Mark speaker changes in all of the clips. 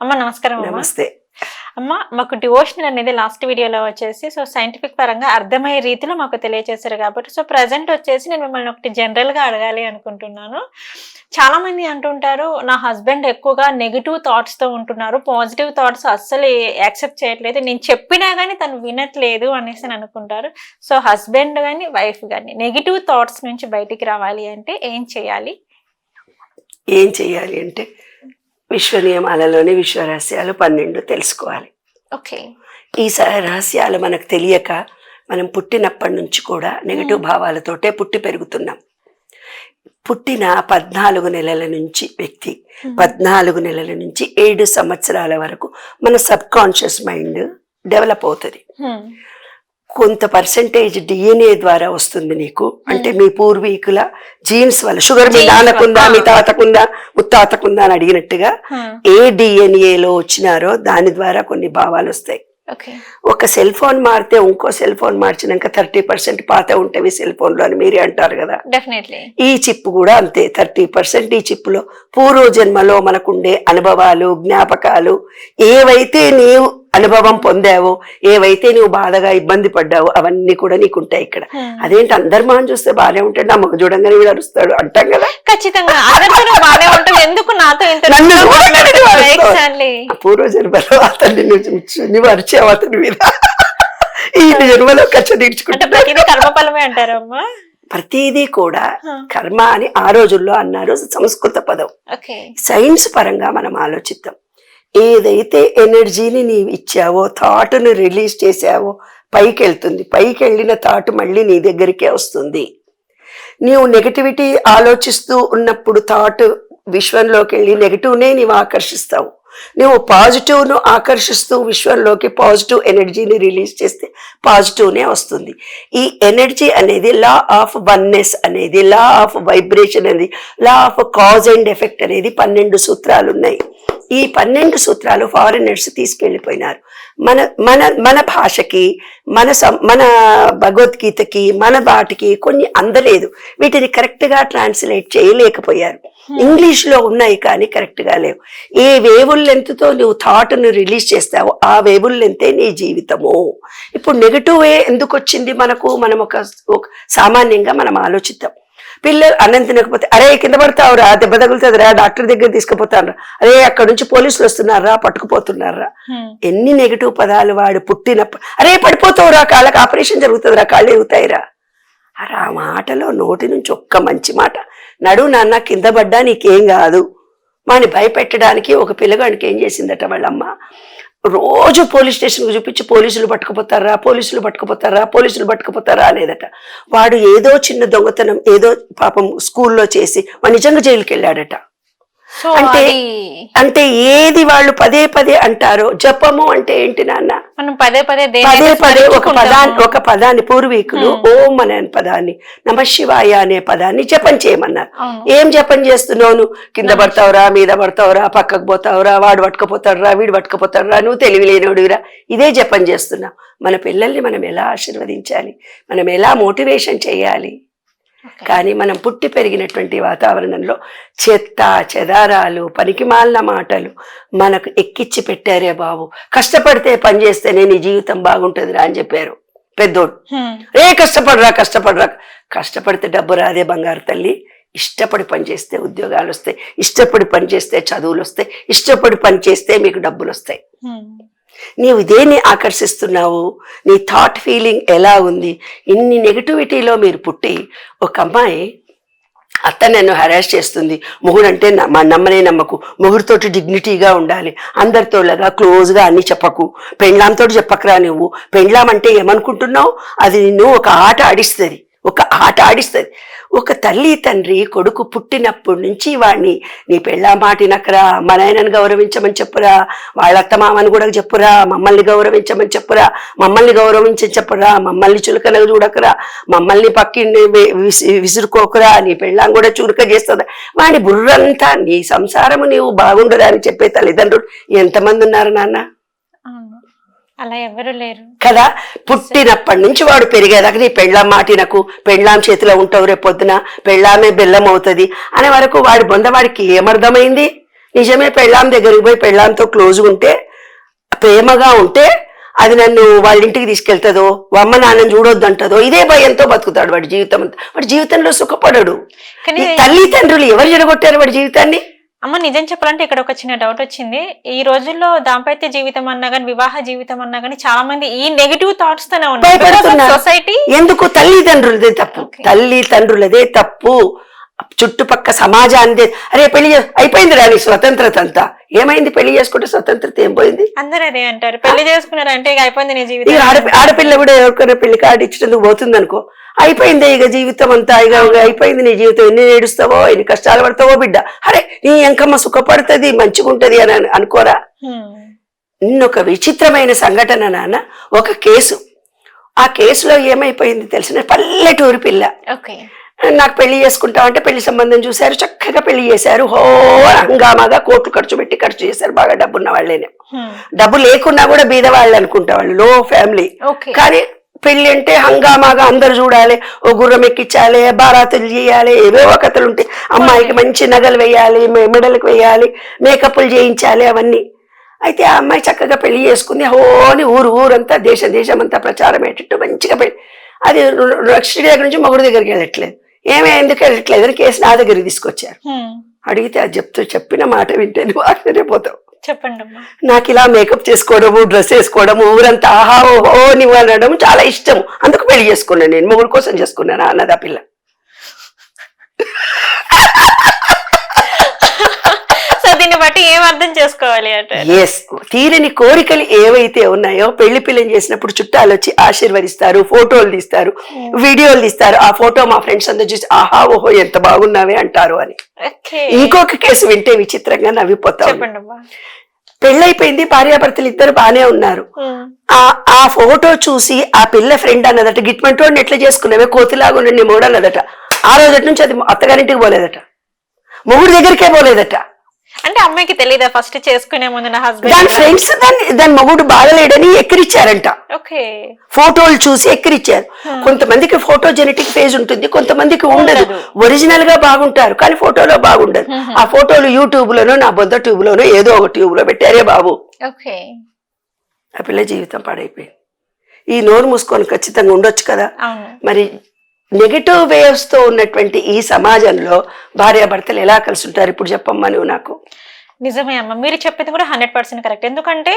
Speaker 1: అమ్మ నమస్కారం
Speaker 2: నమస్తే.
Speaker 1: అమ్మ మాకు డివోషనల్ అనేది లాస్ట్ వీడియోలో వచ్చేసి సో సైంటిఫిక్ పరంగా అర్థమయ్యే రీతిలో మాకు తెలియజేశారు కాబట్టి సో ప్రజెంట్ వచ్చేసి నేను మిమ్మల్ని ఒకటి జనరల్గా అడగాలి అనుకుంటున్నాను. చాలా మంది అంటుంటారు నా హస్బెండ్ ఎక్కువగా నెగిటివ్ థాట్స్తో ఉంటున్నారు పాజిటివ్ థాట్స్ అస్సలు యాక్సెప్ట్ చేయట్లేదు నేను చెప్పినా కానీ తను వినట్లేదు అనేసి అని అనుకుంటారు. సో హస్బెండ్ కానీ వైఫ్ కానీ నెగిటివ్ థాట్స్ నుంచి బయటికి రావాలి అంటే ఏం చేయాలి?
Speaker 2: ఏం చెయ్యాలి అంటే విశ్వ నియమాలలోని విశ్వ రహస్యాలు పన్నెండు తెలుసుకోవాలి.
Speaker 1: ఓకే.
Speaker 2: ఈ స- రహస్యాలు మనకు తెలియక మనం పుట్టినప్పటి నుంచి కూడా నెగటివ్ భావాలతోటే పుట్టి పెరుగుతున్నాం. పుట్టిన పద్నాలుగు నెలల నుంచి వ్యక్తి పద్నాలుగు నెలల నుంచి ఏడు సంవత్సరాల వరకు మన సబ్ కాన్షియస్ మైండ్ డెవలప్ అవుతుంది. కొంత పర్సంటేజ్ డిఎన్ఏ ద్వారా వస్తుంది నీకు. అంటే మీ పూర్వీకుల జీన్స్ వల్ల షుగర్ మీ నాన్నకుందా. మీ తాతకుందా ముత్తాతకుందా అని అడిగినట్టుగా ఏ DNA లో వచ్చినారో దాని ద్వారా కొన్ని భావాలు వస్తాయి. ఒక సెల్ ఫోన్ మారితే ఇంకో సెల్ ఫోన్ మార్చినాక థర్టీ పర్సెంట్ పాత ఉంటవి సెల్ ఫోన్లో అని మీరే అంటారు కదా. ఈ చిప్ కూడా అంతే థర్టీ పర్సెంట్ ఈ చిప్లో. పూర్వ జన్మలో మనకుండే అనుభవాలు జ్ఞాపకాలు ఏవైతే నీవు అనుభవం పొందావో ఏవైతే నువ్వు బాధగా ఇబ్బంది పడ్డావో అవన్నీ కూడా నీకుంటాయి ఇక్కడ. అదేంటి అందరు మనం చూస్తే బాగానే ఉంటాడు నా మగ చూడంగానే వీడు అరుస్తాడు అంటాం కదా?
Speaker 1: ఖచ్చితంగా. ఉంటుంది ఎందుకు నాతో
Speaker 2: పూర్వ జన్మలో అతన్ని నువ్వు అరిచావు అతని మీద. ఈ జన్మలో కచ్చ తీర్చుకుంటా
Speaker 1: ప్రతిదీ కర్మఫలమే అంటారమ్మా
Speaker 2: ప్రతిదీ కూడా కర్మ అని ఆ రోజుల్లో అన్నారు సంస్కృత పదం. సైన్స్ పరంగా మనం ఆలోచిద్దాం. ఏదైతే ఎనర్జీని నీవు ఇచ్చావో థాట్ను రిలీజ్ చేసావో పైకి వెళ్తుంది పైకి వెళ్ళిన థాట్ మళ్ళీ నీ దగ్గరికే వస్తుంది. నీవు నెగటివిటీ ఆలోచిస్తూ ఉన్నప్పుడు థాట్ విశ్వంలోకి వెళ్ళి నెగటివ్నే నీవు ఆకర్షిస్తావు. నువ్వు పాజిటివ్ను ఆకర్షిస్తూ విశ్వంలోకి పాజిటివ్ ఎనర్జీని రిలీజ్ చేస్తే పాజిటివ్నే వస్తుంది. ఈ ఎనర్జీ అనేది లా ఆఫ్ వన్నెస్ అనేది లా ఆఫ్ వైబ్రేషన్ అనేది law of cause and effect అనేది పన్నెండు సూత్రాలు ఉన్నాయి. ఈ పన్నెండు సూత్రాలు ఫారినర్స్ తీసుకెళ్ళిపోయినారు. మన మన మన భాషకి మన సం- మన భగవద్గీతకి మన వాటికి కొన్ని అందలేదు. వీటిని కరెక్ట్గా ట్రాన్స్లేట్ చేయలేకపోయారు. ఇంగ్లీష్లో ఉన్నాయి కానీ కరెక్ట్గా లేవు. ఏ వేవుల్ లెంత్తో నువ్వు థాట్ను రిలీజ్ చేస్తావో ఆ వేవుల్ లెంతే నీ జీవితము. ఇప్పుడు నెగటివ్ ఎందుకు వచ్చింది మనకు? మనం ఒక సామాన్యంగా మనం ఆలోచిద్దాం. పిల్లలు అన్నం తినకపోతే అరే కింద పడతావురా దెబ్బ తగులుతుందిరా డాక్టర్ దగ్గర తీసుకుపోతాను అరే అక్కడ నుంచి పోలీసులు వస్తున్నారా పట్టుకుపోతున్నారా ఎన్ని నెగిటివ్ పదాలు వాడు పుట్టినప్పుడు అరే పడిపోతావురా కాళ్ళకి ఆపరేషన్ జరుగుతుందిరా కాళ్ళు ఎగుతాయిరా అరే ఆ మాటలో నోటి నుంచి ఒక్క మంచి మాట నడు నాన్న కింద పడ్డా నీకేం కాదు. వాడిని భయపెట్టడానికి ఒక పిల్లగాడికి ఏం చేసిందట వాళ్ళమ్మ? రోజు పోలీస్ స్టేషన్కి చూపించి పోలీసులు పట్టుకుపోతారా పోలీసులు పట్టుకుపోతారా పోలీసులు పట్టుకుపోతారా అనేదట. వాడు ఏదో చిన్న దొంగతనం ఏదో పాపం స్కూల్లో చేసి వాడు నిజంగా జైలుకి వెళ్ళాడట అంటే- అంటే ఏది వాళ్ళు పదే పదే అంటారో జపము అంటే ఏంటి నాన్న?
Speaker 1: మనం పదే పదే
Speaker 2: పదే పదే ఒక పదాన్ని ఒక పదాన్ని పూర్వీకులు ఓం అనే పదాన్ని నమ శివాయ అనే పదాన్ని జపం చేయమన్నారు. ఏం జపం చేస్తున్నావు నువ్వు కింద పడతావురా మీద పడతావురా పక్కకు పోతావురా వాడు పట్టుకుపోతాడురా వీడు పట్టుకుపోతాడురా నువ్వు తెలివి లేనోడురా ఇదే జపం చేస్తున్నావు మన పిల్లల్ని మనం ఎలా ఆశీర్వదించాలి? మనం ఎలా మోటివేషన్ చేయాలి. కానీ మనం పుట్టి పెరిగినటువంటి వాతావరణంలో చెత్త చెదారాలు పనికిమాలిన మాటలు మనకు ఎక్కిచ్చి పెట్టారే బాబు. కష్టపడితే పని చేస్తేనే నీ జీవితం బాగుంటుందిరా అని చెప్పారు పెద్దోడు. ఏ కష్టపడరా కష్టపడరా. కష్టపడితే డబ్బు రాదే బంగారు తల్లి. ఇష్టపడి పని చేస్తే ఉద్యోగాలు వస్తాయి. ఇష్టపడి పని చేస్తే చదువులు వస్తాయి. ఇష్టపడి పని చేస్తే మీకు డబ్బులు వస్తాయి. నీవు దేన్ని ఆకర్షిస్తున్నావు? నీ థాట్ ఫీలింగ్ ఎలా ఉంది? ఇన్ని నెగటివిటీలో మీరు పుట్టి ఒక అమ్మాయి అత్త నన్ను హెరాస్ చేస్తుంది. మొగుడంటే మా నమ్మనే నమ్మకు. మొగుడితోటి డిగ్నిటీగా ఉండాలి. అందరితోలాగా క్లోజ్గా అన్ని చెప్పకు. పెండ్లాంతో చెప్పకరా నువ్వు? పెండ్లాం అంటే ఏమనుకుంటున్నావు? అది నిన్ను ఒక ఆట ఆడిస్తుంది. ఒక ఆట ఆడిస్తుంది. ఒక తల్లి తండ్రి కొడుకు పుట్టినప్పటి నుంచి వాడిని నీ పెళ్ళా మాటినకరా మా నాయనని గౌరవించమని చెప్పురా వాళ్ళ అత్త మామని కూడా చెప్పురా మమ్మల్ని గౌరవించమని చెప్పురా మమ్మల్ని గౌరవించని చెప్పురా మమ్మల్ని చులకన చూడకరా మమ్మల్ని పక్కిండి విసి- విసురుకోకురా నీ పెళ్ళాం కూడా చురుక చేస్తుందా. వాడి బుర్రంతా నీ సంసారము నీవు బాగుండదా అని చెప్పే తల్లిదండ్రులు ఎంతమంది ఉన్నారు నాన్న?
Speaker 1: అలా ఎవరు లేరు.
Speaker 2: కదా? పుట్టినప్పటి నుంచి వాడు పెరిగేదాకా నీ పెళ్ళాం మాటినకు పెళ్ళాం చేతిలో ఉంటావు రేపు పొద్దున పెళ్ళామే బెల్లం అవుతుంది అనే వరకు వాడి బొంద వాడికి ఏమర్థమైంది? నిజమే పెళ్ళాం దగ్గరికి పోయి పెళ్ళాంతో క్లోజ్గా ఉంటే ప్రేమగా ఉంటే అది నన్ను వాళ్ళ ఇంటికి తీసుకెళ్తుందో అమ్మ నాన్నని చూడొద్దు అంటదో ఇదే భయంతో బతుకుతాడు వాడి జీవితం వాడి జీవితంలో సుఖపడడు. తల్లిదండ్రులు ఎవరు జరగొట్టారు వాడి జీవితాన్ని?
Speaker 1: అమ్మ నిజం చెప్పాలంటే ఇక్కడ ఒక చిన్న డౌట్ వచ్చింది. ఈ రోజుల్లో దాంపత్య జీవితం అన్నా కానీ వివాహ జీవితం అన్నా కానీ చాలా మంది ఈ నెగిటివ్ థాట్స్ తోనే. ఉన్నారు. సొసైటీ
Speaker 2: ఎందుకు? తల్లిదండ్రులదే తప్పు.
Speaker 1: Okay.
Speaker 2: తల్లిదండ్రులదే తప్పు. చుట్టుపక్క సమాజానిదే అరే పెళ్ళి అయిపోయింది రాని స్వతంత్రత అంతా ఏమైంది పెళ్ళి చేసుకుంటే స్వతంత్రత ఏం పోయింది?
Speaker 1: అందరూ అదే అంటారు. పెళ్ళి చేసుకున్నారు అంటే ఇక అయిపోయింది నీ
Speaker 2: ఇక
Speaker 1: జీవితం
Speaker 2: ఆడపి ఆడపిల్ల కూడా ఎవరికైనా పెళ్ళి కార్డు ఇచ్చినందుకు పోతుంది అనుకో అయిపోయింది ఇక జీవితం అంతా. ఇక అయిపోయింది నీ జీవితం. ఎన్ని ఏడుస్తావో ఎన్ని కష్టాలు పడతావో బిడ్డ. అరే నీ ఎంకమ్మ సుఖపడుతుంది మంచిగుంటది అని అను- అనుకోరా?
Speaker 1: హ్మ్.
Speaker 2: నిన్నొక విచిత్రమైన సంఘటన నాన్న. ఒక కేసు. ఆ కేసులో ఏమైపోయింది తెలిసిన? పల్లెటూరు పిల్ల.
Speaker 1: ఓకే.
Speaker 2: నాకు పెళ్ళి చేసుకుంటాం అంటే పెళ్ళి సంబంధం చూశారు చక్కగా పెళ్ళి చేశారు. హో హంగామాగా కోట్లు ఖర్చు పెట్టి ఖర్చు చేశారు బాగా డబ్బున్న వాళ్ళేనే. డబ్బు లేకున్నా కూడా బీద వాళ్ళు అనుకుంటా వాళ్ళు లో ఫ్యామిలీ. కానీ పెళ్ళి అంటే హంగామాగా అందరు చూడాలి ఓ గుర్రం ఎక్కించాలి బారాతులు చేయాలి ఏవేవో కథలు ఉంటాయి. అమ్మాయికి మంచి నగలు వేయాలి మెడలకు వేయాలి మేకప్లు చేయించాలి అవన్నీ. అయితే ఆ అమ్మాయి చక్కగా పెళ్ళి చేసుకుంది. హోని ఊరు ఊరంతా దేశ దేశం అంతా ప్రచారం అయ్యేటట్టు మంచిగా పెళ్ళి. అది రక్షణ దగ్గర నుంచి మొగుడు దగ్గరికి వెళ్ళట్లేదు. ఏమే ఎందుకు వెళ్ళట్లేదు? అని కేసు నా దగ్గరికి తీసుకొచ్చారు. అడిగితే అది చెప్తూ చెప్పిన మాట వింటే నువ్వు ఆశ్చర్యపోతావు
Speaker 1: చెప్పండి
Speaker 2: నాకు ఇలా మేకప్ చేసుకోవడము డ్రెస్ వేసుకోవడము ఊరంతా ఆహా ఓహో నీవు అనడం చాలా ఇష్టం. అందుకు పెళ్ళి చేసుకున్నాను నేను మొగుడు కోసం చేసుకున్నాను అన్నది ఆ పిల్ల.
Speaker 1: ఏం అర్థం చేసుకోవాలి అంటే?
Speaker 2: ఎస్ తీరని కోరికలు ఏవైతే ఉన్నాయో పెళ్ళి పిల్లని చేసినప్పుడు చుట్టాలు వచ్చి ఆశీర్వదిస్తారు ఫోటోలు తీస్తారు వీడియోలు తీస్తారు. ఆ ఫోటో మా ఫ్రెండ్స్ అందరూ చూసి ఆహా ఓహో ఎంత బాగున్నావే అంటారు అని. ఇంకొక కేసు వింటే విచిత్రంగా నవ్విపోతావు
Speaker 1: అమ్మా.
Speaker 2: పెళ్ళైపోయింది భార్యాభర్తలు ఇద్దరు బానే ఉన్నారు.
Speaker 1: హ్మ్.
Speaker 2: ఆ ఆ ఫోటో చూసి ఆ పిల్ల ఫ్రెండ్ అన్నదట గిట్మంటోడిని ఎట్లా చేసుకున్నావే? కోతిలాగా నీ మూడు అన్నదట ఆ రోజు నుంచి అది అత్తగారింటికి పోలేదట. మొగుడు దగ్గరికే పోలేదట.
Speaker 1: అంటే అమ్మాయికి తెలియదా ఫస్ట్ చేసుకునే ముందు నా
Speaker 2: దాని
Speaker 1: హస్బెండ్
Speaker 2: ఫ్రెండ్స్ దాన్ని దాని మొగుడు బాగలేడని ఎక్కిరిచ్చారంట.
Speaker 1: ఓకే.
Speaker 2: ఫోటోలు చూసి ఎక్కిరిచ్చారు. కొంతమందికి ఫోటో జెనెటిక్ ఫేజ్ ఉంటుంది కొంతమందికి ఉండదు. ఒరిజినల్గా బాగుంటారు కానీ ఫోటోలో బాగుండదు. ఆ ఫోటోలు యూట్యూబ్ లోనో నా బొద్ద ట్యూబ్ లోనో ఏదో ఒక ట్యూబ్లో పెట్టారే బాబు.
Speaker 1: ఓకే.
Speaker 2: ఆ పిల్ల జీవితం పాడైపోయింది. ఈ నోరు మూసుకొని ఖచ్చితంగా ఉండొచ్చు కదా? మరి నెగటివ్ వేవ్స్తో ఉన్నటువంటి ఈ సమాజంలో భార్యాభర్తలు ఎలా కలిసి ఉంటారు ఇప్పుడు చెప్పమ్మా నువ్వు నాకు.
Speaker 1: నిజమే అమ్మ. మీరు చెప్పింది కూడా హండ్రెడ్ పర్సెంట్ కరెక్ట్ ఎందుకంటే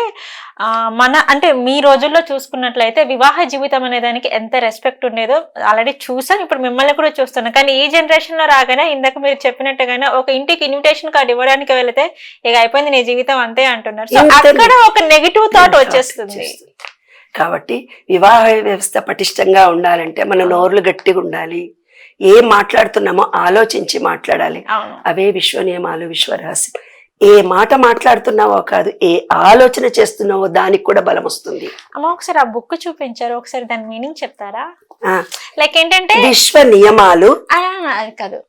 Speaker 1: మన అంటే మీ రోజుల్లో చూసుకున్నట్లయితే వివాహ జీవితం అనే దానికి ఎంత రెస్పెక్ట్ ఉండేదో ఆల్రెడీ చూసాను. ఇప్పుడు మిమ్మల్ని కూడా చూస్తున్నాను కానీ ఈ జనరేషన్లో రాగానే ఇందాక మీరు చెప్పినట్టుగానే ఒక ఇంటికి ఇన్విటేషన్ కార్డు ఇవ్వడానికి వెళితే ఇక అయిపోయింది నీ జీవితం అంతే అంటున్నారు. సో. అక్కడ ఒక నెగిటివ్ థాట్ వచ్చేస్తుంది.
Speaker 2: చేస్తుంది. కాబట్టి వివాహ వ్యవస్థ పటిష్టంగా ఉండాలంటే మన నోర్లు గట్టిగా ఉండాలి. ఏం మాట్లాడుతున్నామో ఆలోచించి మాట్లాడాలి. అవే విశ్వ నియమాలు విశ్వరహస్యం ఏ మాట మాట్లాడుతున్నావో కాదు ఏ ఆలోచన చేస్తున్నావో దానికి కూడా బలం వస్తుంది.
Speaker 1: అమ్మ ఒకసారి ఆ బుక్ చూపించారు. ఒకసారి దాని మీనింగ్ చెప్తారా? లైక్ ఏంటంటే
Speaker 2: విశ్వ నియమాలు
Speaker 1: కాదు.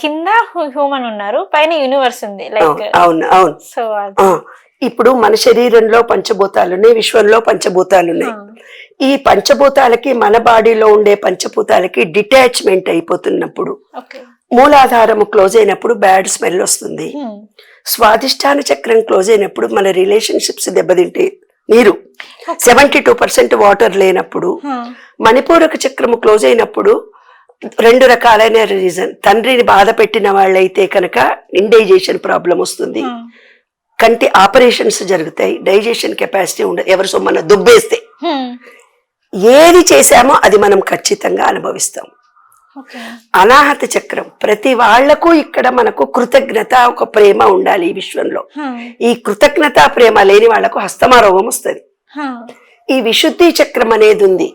Speaker 1: కింద హ్యూమన్ ఉన్నారు పైన యూనివర్స్ ఉంది లైక్
Speaker 2: అవును అవును.
Speaker 1: సో
Speaker 2: ఇప్పుడు మన శరీరంలో పంచభూతాలు ఉన్నాయి విశ్వంలో పంచభూతాలు ఉన్నాయి ఈ పంచభూతాలకి మన బాడీలో ఉండే పంచభూతాలకి డిటాచ్మెంట్ అయిపోతున్నప్పుడు మూలాధారము క్లోజ్ అయినప్పుడు బ్యాడ్ స్మెల్ వస్తుంది. స్వాదిష్టాన చక్రం క్లోజ్ అయినప్పుడు మన రిలేషన్షిప్స్ దెబ్బతింటే నీరు. సెవెంటీ టూ పర్సెంట్ వాటర్ లేనప్పుడు మణిపూరక చక్రము క్లోజ్ అయినప్పుడు రెండు రకాలైన రీజన్ తండ్రిని బాధ పెట్టిన వాళ్ళైతే కనుక ఇండైజేషన్ ప్రాబ్లం వస్తుంది. కంటి ఆపరేషన్స్ జరుగుతాయి. డైజెషన్ కెపాసిటీ ఉండదు ఎవరి సొమ్మన దుబ్బేస్తే. ఏది చేశామో అది మనం ఖచ్చితంగా అనుభవిస్తాం. అనాహత చక్రం. ప్రతి వాళ్ళకు ఇక్కడ మనకు కృతజ్ఞత ఒక ప్రేమ ఉండాలి ఈ విశ్వంలో. ఈ కృతజ్ఞత ప్రేమ లేని వాళ్ళకు హస్తమా రోగం వస్తుంది. ఈ విశుద్ధి చక్రం అనేది ఉంది.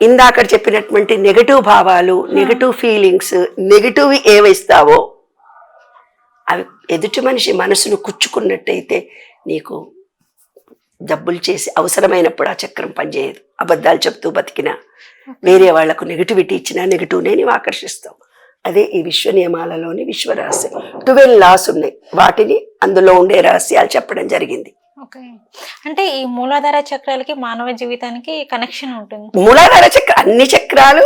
Speaker 2: ఇందాక చెప్పినటువంటి నెగటివ్ భావాలు నెగటివ్ ఫీలింగ్స్ నెగటివ్ ఏవైస్తావో అవి ఎదుటి మనిషి మనసును కుచ్చుకున్నట్టయితే నీకు జబ్బులు చేసి అవసరమైనప్పుడు ఆ చక్రం పనిచేయదు. అబద్ధాలు చెప్తూ బతికినా వేరే వాళ్ళకు నెగిటివిటీ ఇచ్చినా నెగిటివ్నే నీవు ఆకర్షిస్తావు. అదే ఈ విశ్వ నియమాలలోని విశ్వరహస్యం ట్వెల్వ్ లాస్ ఉన్నాయి. వాటిని అందులో ఉండే రహస్యాలు చెప్పడం జరిగింది.
Speaker 1: ఓకే. అంటే ఈ మూలాధార చక్రాలకి మానవ జీవితానికి కనెక్షన్ ఉంటుంది.
Speaker 2: మూలాధార చక్ర అన్ని చక్రాలు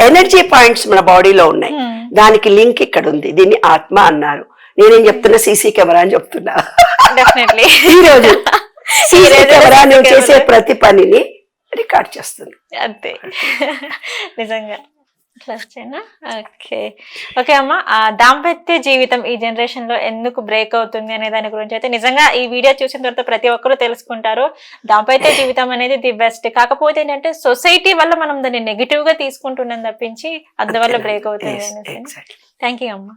Speaker 2: ఎనర్జీ పాయింట్స్ మన బాడీలో ఉన్నాయి. దానికి లింక్ ఇక్కడ ఉంది. దీన్ని ఆత్మ అన్నారు. నేనేం చెప్తున్నా? సీసీ కెమెరా అని చెప్తున్నా.
Speaker 1: డెఫినెట్లీ
Speaker 2: ఈ రోజు సీసీ కెమెరా నువ్వు చేసే. ప్రతి పనిని రికార్డ్ చేస్తుంది.
Speaker 1: అంతే. నిజంగా. ఓకే. ఓకే అమ్మ దాంపత్య జీవితం ఈ జనరేషన్లో ఎందుకు బ్రేక్ అవుతుంది అనే దాని గురించి అయితే నిజంగా ఈ వీడియో చూసిన తర్వాత ప్రతి ఒక్కరు తెలుసుకుంటారు. దాంపత్య జీవితం అనేది ది బెస్ట్. కాకపోతే ఏంటంటే సొసైటీ వల్ల మనం దాన్ని నెగిటివ్గా తీసుకుంటున్నాం తప్పించి అందువల్ల బ్రేక్ అవుతుంది. థ్యాంక్ యూ అమ్మ.